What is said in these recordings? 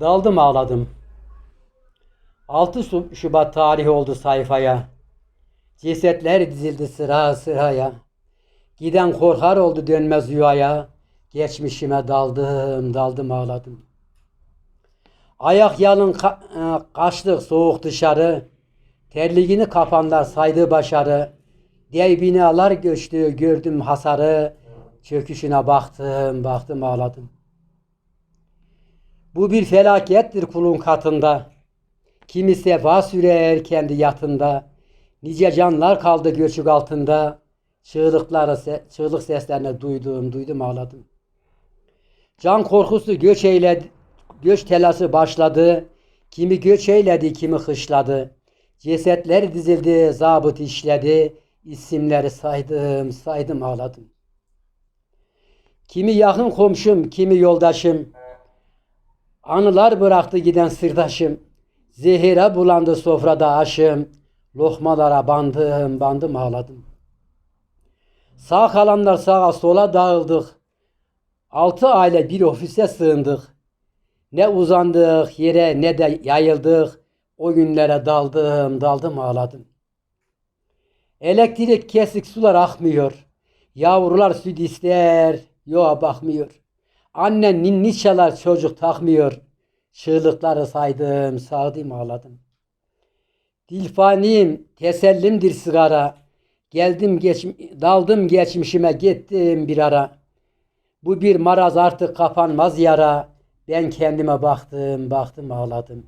Daldım ağladım. 6 Şu- Şubat tarihi oldu sayfaya. Cesetler dizildi sıra sıraya. Giden korkar oldu dönmez yuvaya. Geçmişime daldım, daldım ağladım. Ayak yalın ka- e, kaçtık soğuk dışarı. Terliğini kapanlar saydı başarı. Dev binalar göçtü gördüm hasarı. Çöküşüne baktım, baktım ağladım. Bu bir felakettir kulun katında. Kimi sefa sürer kendi yatında. Nice canlar kaldı göçük altında. Çığlıkları, çığlık seslerini duydum, duydum ağladım. Can korkusu göç eyledi, göç telası başladı. Kimi göç eyledi, kimi hışladı. Cesetler dizildi, zabıt işledi. İsimleri saydım, saydım ağladım. Kimi yakın komşum, kimi yoldaşım. Anılar bıraktı giden sırdaşım. Zehire bulandı sofrada aşım. Lokmalara bandım, bandım ağladım. Sağ kalanlar sağa sola dağıldık. Altı aile bir ofise sığındık. Ne uzandık yere ne de yayıldık. O günlere daldım, daldım ağladım. Elektrik kesik sular akmıyor. Yavrular süt ister, yoğa bakmıyor. Annen ninni çalar çocuk takmıyor. Çığlıkları saydım, sağdım ağladım. Dilfaniyim, tesellimdir sigara. Geldim geç, daldım geçmişime gittim bir ara. Bu bir maraz artık kapanmaz yara. Ben kendime baktım, baktım ağladım.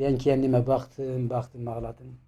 Ben kendime baktım, baktım ağladım.